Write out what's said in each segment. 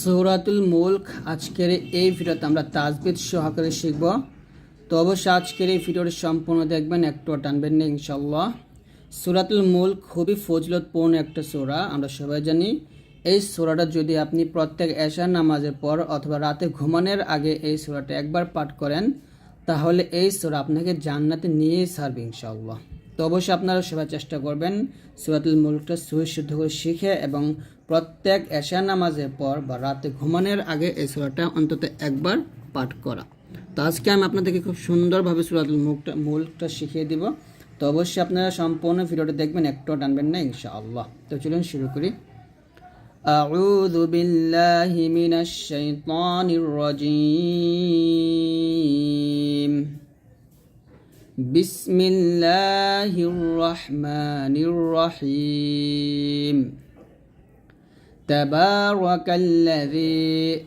সৌরাতুল মুল্ক আজকের এই ভিডিওতে আমরা তাজবিদ সহকারে শিখব। তো অবশ্যই আজকের এই ভিডিওটি সম্পূর্ণ দেখবেন একটু টানবেন না ইনশাল্লাহ সৌরাতুল মুল্ক খুবই ফজলতপূর্ণ একটা সৌরা, আমরা সবাই জানি। এই সৌরাটা যদি আপনি প্রত্যেক এশার নামাজের পর অথবা রাতে ঘুমানোর আগে এই সৌরাটা একবার পাঠ করেন, তাহলে এই সৌরা আপনাকে জান্নাতে নিয়ে ছাড়বে ইনশাল্লাহ তো অবশ্যই আপনারা সবাই চেষ্টা করবেন সুরাতুল মুলকটা সুশুদ্ধ করে শিখে এবং প্রত্যেক এশা নামাজের পর বা রাতে ঘুমানোর আগে এই সুরাটা অন্তত একবার পাঠ করা তো আজকে আমি আপনাদেরকে খুব সুন্দরভাবে সুরাতুল মুখটা মুলকটা শিখিয়ে দিব তো অবশ্যই আপনারা সম্পূর্ণ ভিডিওটা দেখবেন একটু টানবেন না ইনশাআল্লাহ তো চলুন শুরু করি أعوذ بالله من الشيطان الرجيم বিসমিল্লাহির রহমানির রহিম। তাবারাকাল্লাযী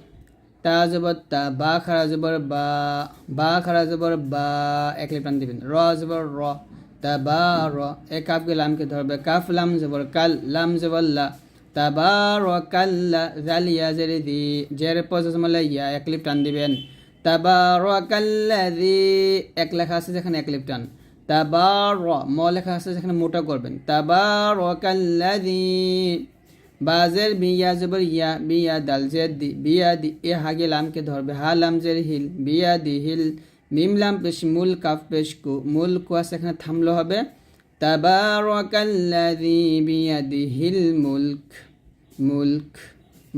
তাজবর তা, বা, খারা জবর, বা বা, খারা জবর, বা, এক লিপ্টান দিবেন। র জবর, র। তা বা র এ কাফকে লামকে ধরবে। কাফ, লাম জবর, কাল, লাম জবর, লা। তা বা র কাল্লা জালিয়া জেরে দি জের পজ ইয়া এক লিপ্টান দিবেন। তাবারাকাল্লাযী, এক লেখা আছে যেখানে এক লিপ টান তাবার ম লেখা আছে যেখানে মোটা করবেন। তাবারাকাল্লাযী, বাজের বিয়া জবর ইয়া, বিয়া দাল জেদ দি বিয়া দি, এ হাগে লামকে ধরবে। হা লাম জের হিল, বিয়া দি হিল, মিম লাম পেশ, মূল কাফ পেশ কু, মূল কু আছে এখানে থামলো হবে। তাবারাকাল্লাযী বিয়াদিহিল মুলক মুলক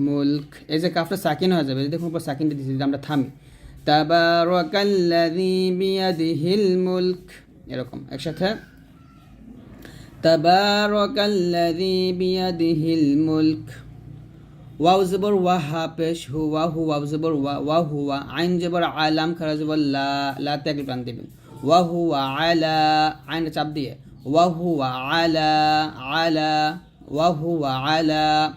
মুলক। এই যে কাফটা সাকিন হয়ে যাবে দেখুন উপর সাকিনটা দিচ্ছি আমরা থামি। তাবারাকাল্লাযী বিয়াদিহিল মুলক। এরকম, একসাথে। তাবারাকাল্লাযী বিয়াদিহিল মুলক। ওয়াও জবর ওয়া হা, পেশ হু, ওয়া হু ওয়াও জবর ওয়া ওয়া হু, ওয়া আইন জবর আলাম, খারা জবর লা লা ত্যাগ প্রাণ দেবেন। ওয়া হু আলা আইন চাপ দিয়ে। ওয়া হু, ওয়া আলা আলা, ওয়া হু, ওয়া আলা।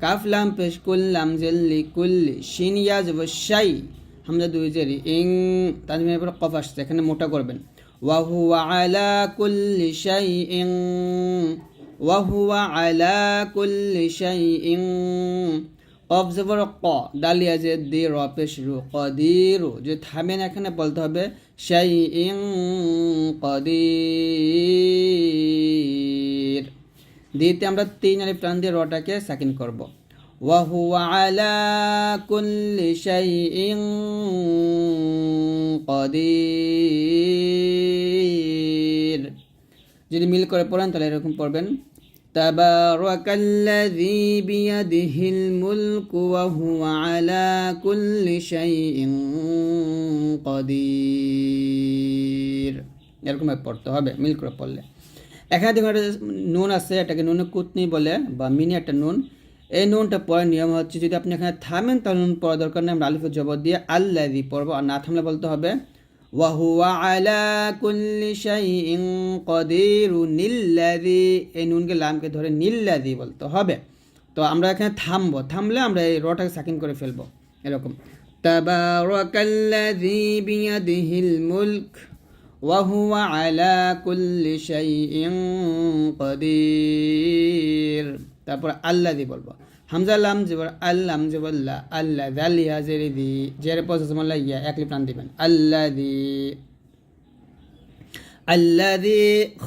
কাফ লাম পেশ কুল্লাম জেল্লি কুল্লি শিন, ইয়া জবর শাই। হামজা দুই জেরি ইং তাজমিনের পর কফ আসছে, এখানে মোটা করবেন। ওয়াহু আলা কুল্লি শাই ইং ওয়াহু আলা কুল্লি শাই ইং কফ জবর ক, ডালিয়া যে দি র পেশ রু কদিরু, যে থামেন এখানে বলতে হবে শাই ইং কদির। দিতে আমরা তিন আলিফ টান দিয়ে রটাকে সাকিন করব। وهو على كل شيء قدير যদি মিল করে পড়েন তাহলে এরকম পড়বেন تبارك الذي بيده الملك وهو على كل شيء قدير এরকম পড়তে হবে মিল করে পড়লে এখানে দেখুন একটা নুন আছে এটাকে নুনে কুতনি বলে বা মিনি একটা নুন এই নুনটা পড়ার নিয়ম হচ্ছে যদি আপনি এখানে থামেন তাহলে নুন পড়া দরকার নেই আমরা আলিফের জবর দিয়ে আল্লাহ দি পড়বো আর না থামলে বলতে হবে ওয়াহুয়া আলা কুল্লি শাইইন কদিরু নিল্লাযী এই নুনকে লামকে ধরে নিল্লাযী বলতে হবে তো আমরা এখানে থামবো থামলে আমরা এই রটাকে সাকিন করে ফেলবো এরকম তাবারাকাল্লাযী বিয়াদিহিল মুলক وهو على كل شيء قدير তারপর আল্লা দি বলব। হামজা লাম জবর আল্লাম জবল্লা আল্লাহ দালিয়া জেরি দি। জেরে পশমাল্লা ইয়া একলি প্রাণ দিবেন। আল্লা দি। আল্লা দি, খ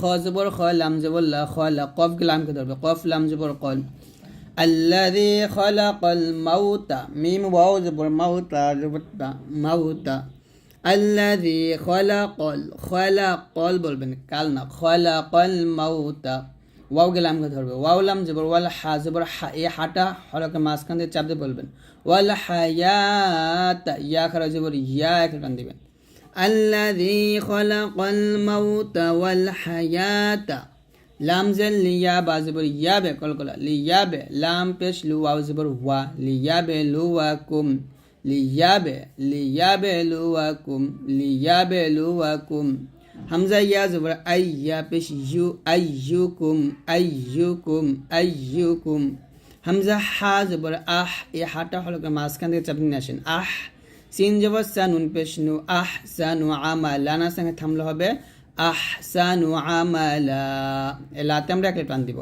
খ, লাম জবল্লা খ কফ লামকে ধরবে। কফ, লাম জবর কল। আল্লাদি খলাকল মাউতা। মিম, ওয়াও জবর মাউতা জবরটা মাউতা। আল্লাদি খলাকল খলাকল বলবেন, কাল না। খলাকল মাউতা। ওয়াও গেলাম ধরবে ওয়াও লাম জবর ওয়াল হা জবর হা এই হাটা হলকে মাঝখান দিয়ে চাপ দিয়ে বলবেন ওয়াল হায়াত ইয়া খারা জবর ইয়া এক টান দিবেন আল্লাযী খলাকল মাউতা ওয়াল হায়াতা লাম জেল লিয়া বা জবর ইয়াবে কলকলা লিয়াবে লাম পেশ লু ওয়াও জবর ওয়া লিয়াবে লু ওয়া কুম লিয়াবে লিয়াবে লুয়াকুম লিয়াবে লুয়াকুম হামজা ইয়া জবর আইয়া পেশ ইউ আইয়ুকুম আইয়ুকুম আইয়ুকুম হামজা হা জবর আহ এই হাটা হলকে মাঝখান থেকে চাপ নিয়ে আসেন আহ সিন জবর সানুন পেশ নু আহ সানু আমালা না সঙ্গে থামলে হবে আহ সানু আমালা এ লাতে আমরা একটা টান দিব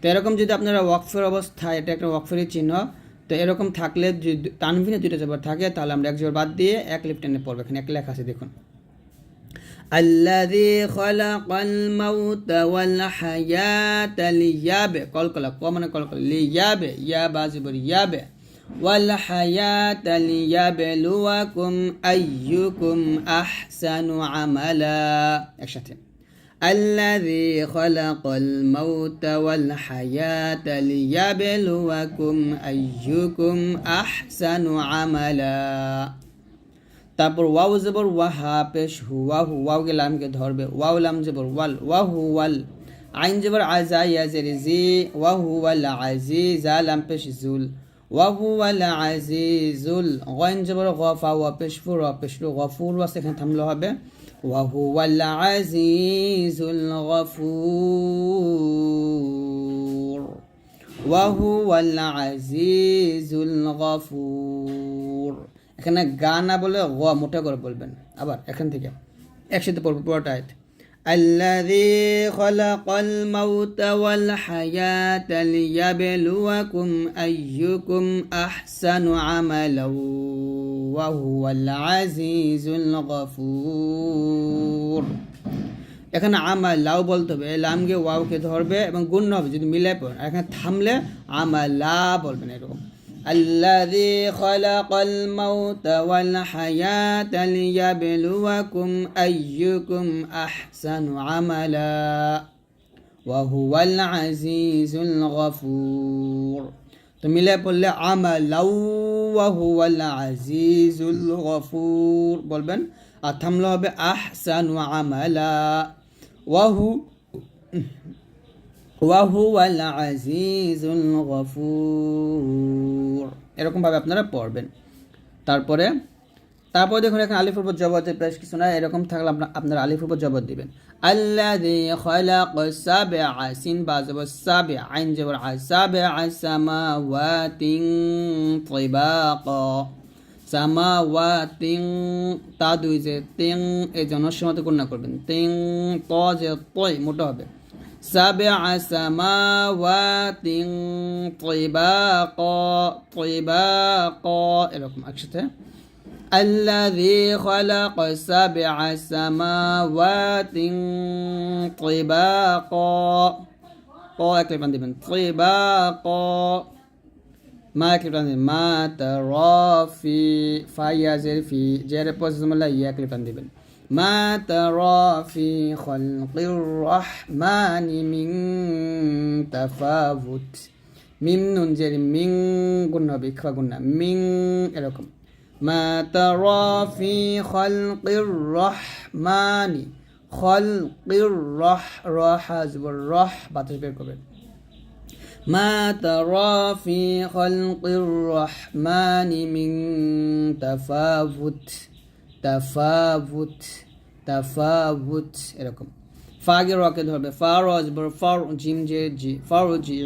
তো এরকম যদি আপনারা ওয়াকফের অবস্থায় এটা একটা ওয়াকফের চিহ্ন তো এরকম থাকলে যদি তানভিনে দুইটা জবর থাকে তাহলে আমরা এক জবর বাদ দিয়ে এক লিপ টেনে পড়ব এখানে এক লেখা আছে দেখুন الذي خلق الموت والحياة ليابع قل قل قومنا قل قل. ليابة يا بازبر يابع والحياة ليبلوكم أيكم أحسن عملا. الذي خلق الموت والحياة ليبلوكم أيكم أحسن عملا. তারপর ওয়াও জবর ওয়াহা পেশ হুয়াহু ওয়াওকে লামকে ধরবে, ওয়াও লাম জবর ওয়াল ওয়াহু ওয়াল। আইন জবর আজা ইয়াজের জি ওয়াহু ওয়াল আজি জা লাম পেশ জুল। ওয়াহু ওয়াল আজিজুল গয়ন জবর গফা ওয়া পেশ ফুর ওয়া পেশ ফু গফুর ওয়া সেখানে থামলে হবে। ওয়াহু ওয়াল আজিজুল গফুর ওয়াহু ওয়াল আজিজুল গফুর এখানে গা না বলে গ মোটা করে বলবেন আবার এখান থেকে একসাথে পড়বো পুরোটা আয়াত الذي خلق الموت والحياة ليبلوكم أيكم أحسن عملا وهو العزيز الغفور এখানে আমা লাউ বলতে হবে লামকে ওয়াওকে ধরবে এবং গুণ হবে যদি মিলে পড়েন আর এখানে থামলে আমা লা বলবেন এরকম الذي خلق الموت والحياة ليبلوكم أيكم أحسن عملا وهو العزيز الغفور. تميلة بقول عملا وهو العزيز الغفور. بولبن؟ أتملو بأحسن عملا. وهو ওয়াহু ওয়াহুয়াল আজিজুল গফুর। এরকমভাবে আপনারা পড়বেন। তারপরে, তারপর দেখুন, এখানে আলিফুর উপর জবতের কিছু না এরকম থাকলে আপনার আলিফুর উপর দিবেন। আল্লাযী খালাক সাবআ সিন বা জবর সাবআ আইন জবর সাবআ সামাওয়াতিন তিবাকা। সামাওয়াতিন তা দুই যে তিং এই জন্য সমাত গণনা করবেন। তিং ত যে তয় মোটা হবে। سبع سماوات طباقا طباقا. إيه إلكم أكشتها أكشته الذي خلق سبع سماوات طباقا. طباقا. ما يكتب عندي؟ ما ترى في فيا زر في جير بوزم لا عندي ما ترى في خلق الرحمن من تفاوت মিম নুন জের মিং গুণ হবে ইখফা গুণ না মিং এরকম মা তারা ফি খালকির রহমানি খালকির রহ রহ হাজবর রহ বাতাস বের করবেন ما ترى في خلق الرحمن من تفاوت তাফাবুত তাফাবুত, এরকম। ফাগে রকে ধরবে, ফার অজবর ফার জিম জে জি, ফার জি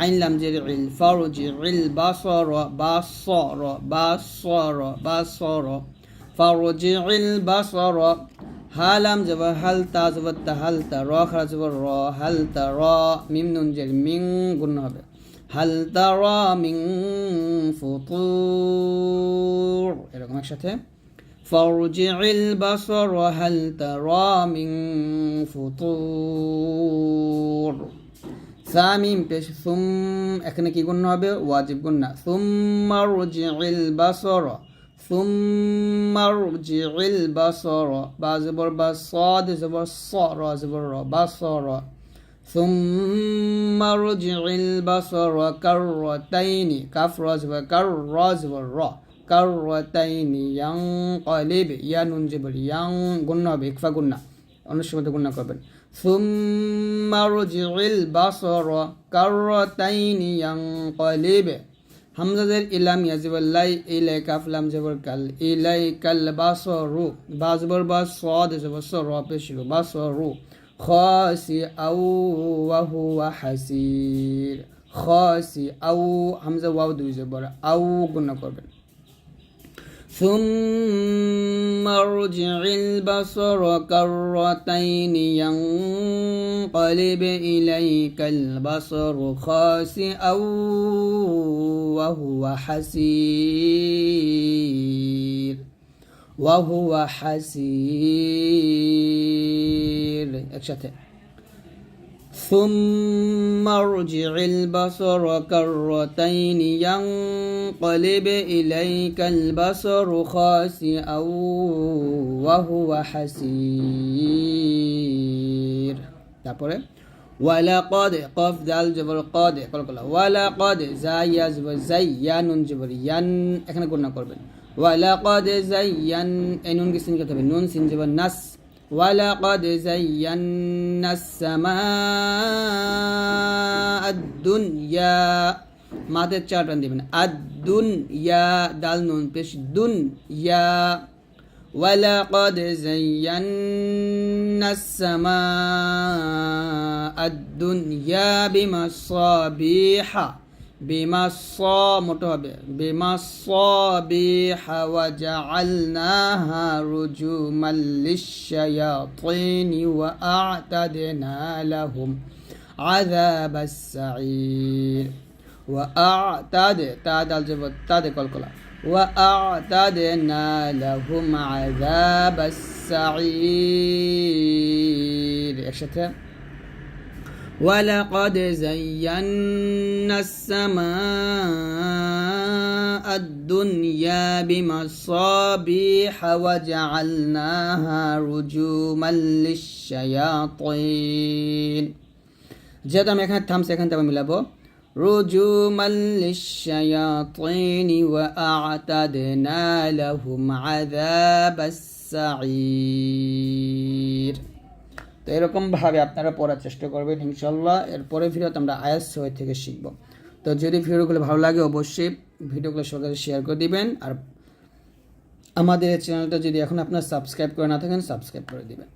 আইন লাম জে ইল, ফার জি ইল, বাসর বাসর বাসর বাসর, ফার জি ইল, বাসর। হাল তা জব, তা হাল, তা র খরা জব, র, হাল, তা র, মিম নুন জে মিং গুণ হবে। হাল, তা র, মিং ফুতুর, এরকম একসাথে। فارجع البصر هل ترى من فطور সামিম পেশ সুম এখানে কি গুণ হবে ওয়াজিব গুণ না সুম্মারজিল বাসর সুম্মারজিল বাসর বা জবর বা সাদ জবর স র জবর র বাসর ثم ارجع البصر كرتين كف رزب كر رزب الر কাররাতাইনি ইয়াং কলিব ইয়া নুন জিবর ইয়াং গুণ্য হবে ইকফা গুন্না অন্য সময় গুন্না করবেন। সুম্মা রুজিল বাসর কাররাতাইনি ইয়াং কলিব হামজাদের ইলাম ইয়াজিবুল্লাই ইলাই কাফলাম জবর কাল ইলাই কাল বাসরু বাজবর বাস সাদ জবর সর পেশরু বাসরু খাসি আউ ওয়া হুয়া হাসির খাসি আউ হামজা ওয়াও দুই জবর আউ গুণ করবেন ثم ارجع البصر كرتين ينقلب إليك البصر خاسئا وهو حسير وهو حسير. ثم ارجع البصر كرتين ينقلب إليك البصر خاسئا وهو حسير তারপরে ওয়ালাকদ কফ দাল জবর কদ কলকলা ওয়ালাকদ জাইয়া জবর জাইয়া নুন জবর ইয়ান এখানে গণনা করবেন ওয়ালাকদ জাইয়ান এই নুন কি সিন করতে হবে নুন সিন জবর নাস ولقد زينا السماء الدنيا মাদের চার টান দিবেন আদুন ইয়া দাল নুন পেশ দুন ইয়া ولقد زينا السماء الدنيا بمصابيح بمصا متوبة بمصابيح وجعلناها رجوما للشياطين وأعتدنا لهم عذاب السعير وأعتد تعد الجبل تعد كل وأعتدنا لهم عذاب السعير أشتها ولقد زينا السماء الدنيا بمصابيح وجعلناها رجوما للشياطين যেহেতু আমি এখানে থামছি এখান থেকে মিলাবো رجوما للشياطين وأعتدنا لهم عذاب السعير তো এরকমভাবে আপনারা পড়ার চেষ্টা করবেন ইনশাল্লাহ এরপরে ফিরত আমরা আয়াস ছয় থেকে শিখব। তো যদি ভিডিওগুলো ভালো লাগে, অবশ্যই ভিডিওগুলো সকালে শেয়ার করে দিবেন। আর আমাদের চ্যানেলটা যদি এখন আপনার সাবস্ক্রাইব করে না থাকেন সাবস্ক্রাইব করে দিবেন।